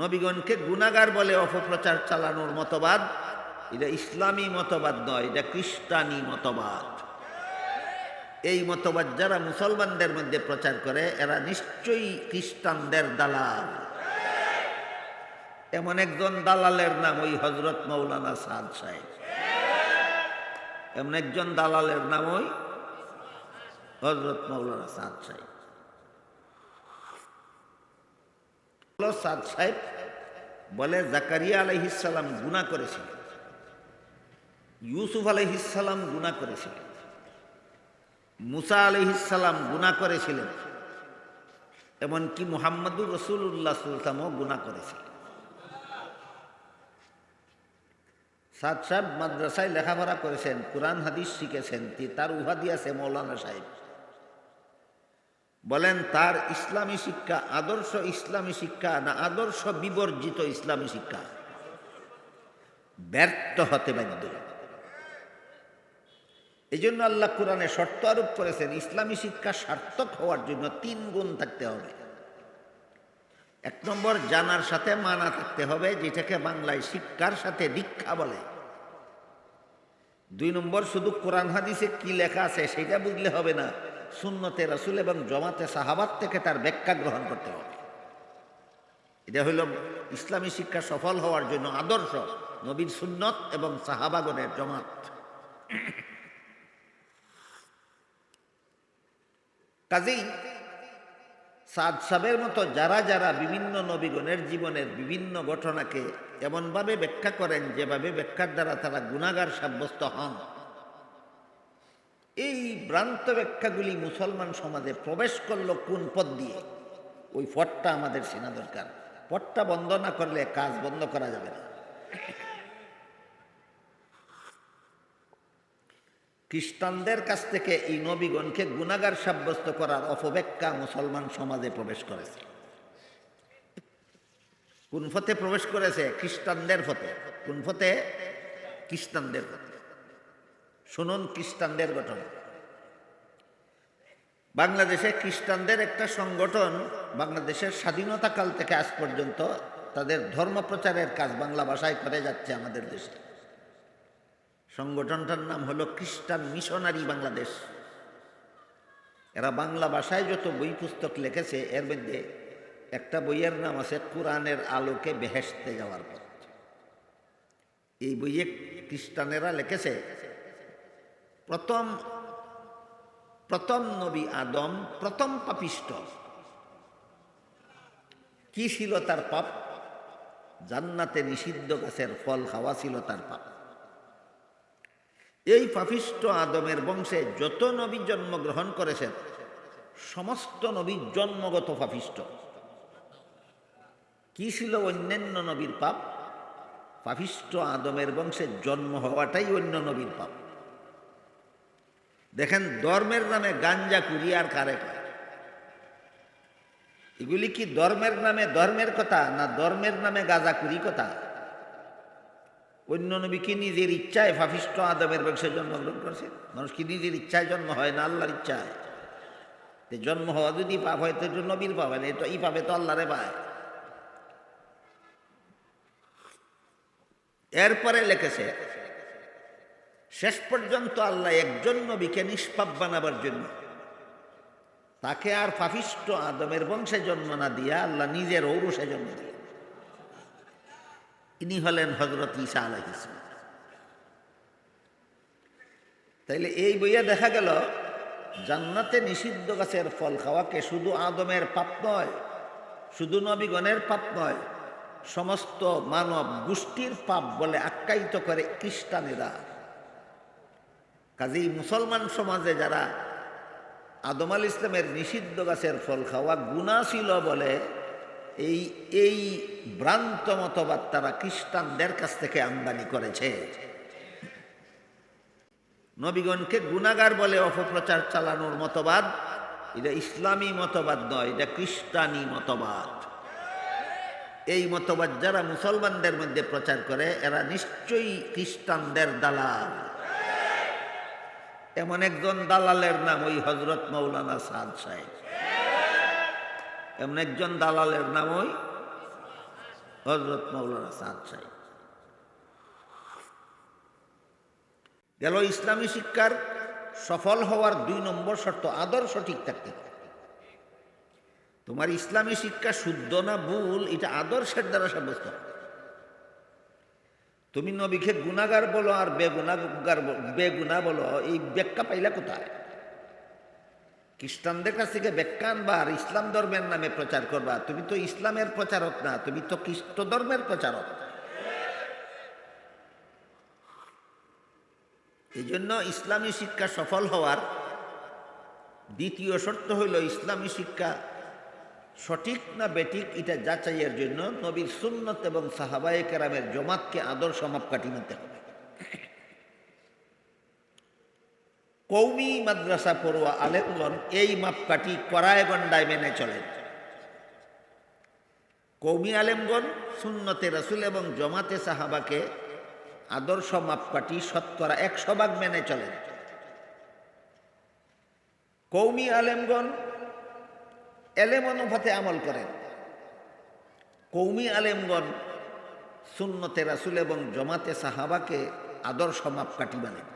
নবীগণকে গুণাগার বলে অপপ্রচার চালানোর মতবাদ, এটা ইসলামী মতবাদ নয়, এটা খ্রিস্টানি মতবাদ। এই মতবাদ যারা মুসলমানদের মধ্যে প্রচার করে, এরা নিশ্চয়ই খ্রিস্টানদের দালাল। এমন একজন দালালের নাম ওই হজরত মৌলানা সাদ সাহেব। এমন একজন দালালের নাম ওই হজরত মৌলানা সাদ সাহেব হলো সাদ সাহেব বলে জাকারিয়া আলহিসাল্লাম গুণা করেছিলেন। ইউসুফ আলহিসাল্লাম গুণা করেছিলেন। মুসা আলহিসাল্লাম গুণা করেছিলেন। এমনকি মুহাম্মদুর রসুল্লাহ সুলতামও গুণা করেছিলেন। সাদ সাহেব মাদ্রাসায় লেখাপড়া করেছেন, কোরআন, হাদিস শিখেছেন তার উপাধি আছে মৌলানা সাহেব। বলেন, তার ইসলামী শিক্ষা আদর্শ ইসলামী শিক্ষা না আদর্শ বিবর্জিত ইসলামী শিক্ষা? ব্যর্থ হতে বাধ্য। এই জন্য আল্লাহ কোরআনে শর্ত আরোপ করেছেন, ইসলামী শিক্ষা সার্থক হওয়ার জন্য তিন গুণ থাকতে হবে। এক নম্বর, জানার সাথে মানা থাকতে হবে, যেটাকে বাংলায় শিক্ষার সাথে দীক্ষা বলে। দুই নম্বর, শুধু কোরআন হাদিসে কি লেখা আছে সেটা বুঝলে হবে না। সুন্নতে রাসুল এবং জমাতে সাহাবাত থেকে তার ব্যাখ্যা গ্রহণ করতে হবে। এটা হইল ইসলামী শিক্ষা সফল হওয়ার জন্য আদর্শ, নবীর সুন্নত এবং সাহাবাগনের জমাত। কাজেই সাদ সাবের মতো যারা যারা বিভিন্ন নবীগণের জীবনের বিভিন্ন ঘটনাকে এমনভাবে ব্যাখ্যা করেন, যেভাবে ব্যাখ্যার দ্বারা তারা গুণাগার সাব্যস্ত হন ভ্রান্ত ব্যাখ্যাগুলি মুসলমান সমাজে প্রবেশ করল কোন পথ দিয়ে? ওই পথটা আমাদের চেনা দরকার। পথটা বন্ধ না করলে কাজ বন্ধ করা যাবে না। খ্রিস্টানদের কাছ থেকে এই নবীগণকে গুণাগার সাব্যস্ত করার অপব্যাখ্যা মুসলমান সমাজে প্রবেশ করেছে। কোন ফতে প্রবেশ করেছে? খ্রিস্টানদের ফতে কোন ফতে খ্রিস্টানদের ফতে শুনুন খ্রিস্টানদের ঘটনা বাংলাদেশে খ্রিস্টানদের একটা সংগঠন বাংলাদেশের স্বাধীনতাকাল থেকে আজ পর্যন্ত তাদের ধর্ম প্রচারের কাজ বাংলা ভাষায় করে যাচ্ছে আমাদের দেশে। সংগঠনটার নাম হলো খ্রিস্টান মিশনারি বাংলাদেশ। এরা বাংলা ভাষায় যত বই পুস্তক লিখেছে, এর মধ্যে একটা বইয়ের নাম আছে কোরআনের আলোকে বেহেসতে যাওয়ার পথ। এই বইয়ে খ্রিস্টানেরা লিখেছে, প্রথম প্রথম নবী আদম, প্রথম পাপিষ্ট কি ছিল তার পাপ? জান্নাতে নিষিদ্ধ গাছের ফল খাওয়া ছিল তার পাপ। এই পাপিষ্ট আদমের বংশে যত নবী জন্মগ্রহণ করেছেন, সমস্ত নবী জন্মগত পাপিষ্ট কি ছিল অন্যান্য নবীর পাপ? পাপিষ্ট আদমের বংশে জন্ম হওয়াটাই অন্য নবীর পাপ। দেখেন ধর্মের নামে গাঞ্জা কুড়ি আর কারে কয়? এগুলি কি ধর্মের নামে ধর্মের কথা না ধর্মের নামে গাঁজা কুড়ি কথা? অন্য নবী কি নিজের ইচ্ছায় ফাফিষ্ট আদমের বংশে জন্মগ্রহণ করছে মানুষ কি নিজের ইচ্ছায় জন্ম হয় না আল্লাহর ইচ্ছায়? জন্ম হওয়া যদি পাপ হয়, তো নবীর পাবে না এটা এই পাবে তো আল্লাহরে পায়। এরপরে লিখেছে শেষ পর্যন্ত আল্লাহ একজন নবীকে নিষ্পাপ বানাবার জন্য। তাকে আর ফাফিষ্ট আদমের বংশে জন্ম না দিয়া আল্লাহ নিজের ঔরসে জন্ম দিলেন। ইনি হলেন হজরত ঈসা আলহিসাম তাইলে এই বইয়ে দেখা গেল, জান্নাতে নিষিদ্ধ গাছের ফল খাওয়াকে শুধু আদমের পাপ নয়, শুধু নবীগণের পাপ নয়, সমস্ত মানব গোষ্ঠীর পাপ বলে আখ্যায়িত করে খ্রিস্টানেরা। কাজেই মুসলমান সমাজে যারা আদম আল ইসলামের নিষিদ্ধ গাছের ফল খাওয়া গুণা ছিল বলে, এই এই ভ্রান্ত মতবাদ তারা খ্রিস্টানদের কাছ থেকে আমদানি করেছে। নবীগণকে গুণাগার বলে অপপ্রচার চালানোর মতবাদ, এটা ইসলামী মতবাদ নয়, এটা খ্রিস্টানি মতবাদ। এই মতবাদ যারা মুসলমানদের মধ্যে প্রচার করে, এরা নিশ্চয়ই খ্রিস্টানদের দালাল। এমন একজন দালালের নাম ওই হজরত মৌলানা সাদ সাহেব। এমন একজন দালালের নাম ওই হজরত মৌলানা সাদ সাহেব। গেল ইসলামী শিক্ষার সফল হওয়ার দুই নম্বর শর্ত, আদর্শ ঠিক থাকতে তোমার ইসলামী শিক্ষা শুদ্ধ না ভুল, এটা আদর্শের দ্বারা সাব্যস্ত হবে। তুমি নবীকে গুণাগার বলো আর বেগুনাগার বেগুনা বলো, এই ব্যাখ্যা পাইলা কোথায়? খ্রিস্টানদের কাছ থেকে ব্যাখ্যা আনবা আর ইসলাম ধর্মের নামে প্রচার করবা। তুমি তো ইসলামের প্রচারক না, তুমি তো খ্রিস্ট ধর্মের প্রচারক। এই জন্য ইসলামী শিক্ষা সফল হওয়ার দ্বিতীয় শর্ত হইল ইসলামী শিক্ষা সঠিক না বেঠিক, এটা যাচাইয়ের জন্য নবীর সুন্নত এবং সাহাবায়ে কেরামের জমাতকে আদর্শ মাপকাঠি নিতে হবে। কৌমি মাদ্রাসা পড়ুয়া আলেমগণ এই মাপকাঠি করায় গন্ডায় মেনে চলেন। কৌমি আলেমগণ সুন্নতে রসুল এবং জমাতে সাহাবাকে আদর্শ মাপকাঠি শতকরা একশো ভাগ মেনে চলেন। কৌমি আলেমগণ এলেম অনুপাতে আমল করেন। কৌমি আলেমগণ সুন্নতে রাসুল এবং জমাতে সাহাবাকে আদর্শ মাপকাঠি বানেন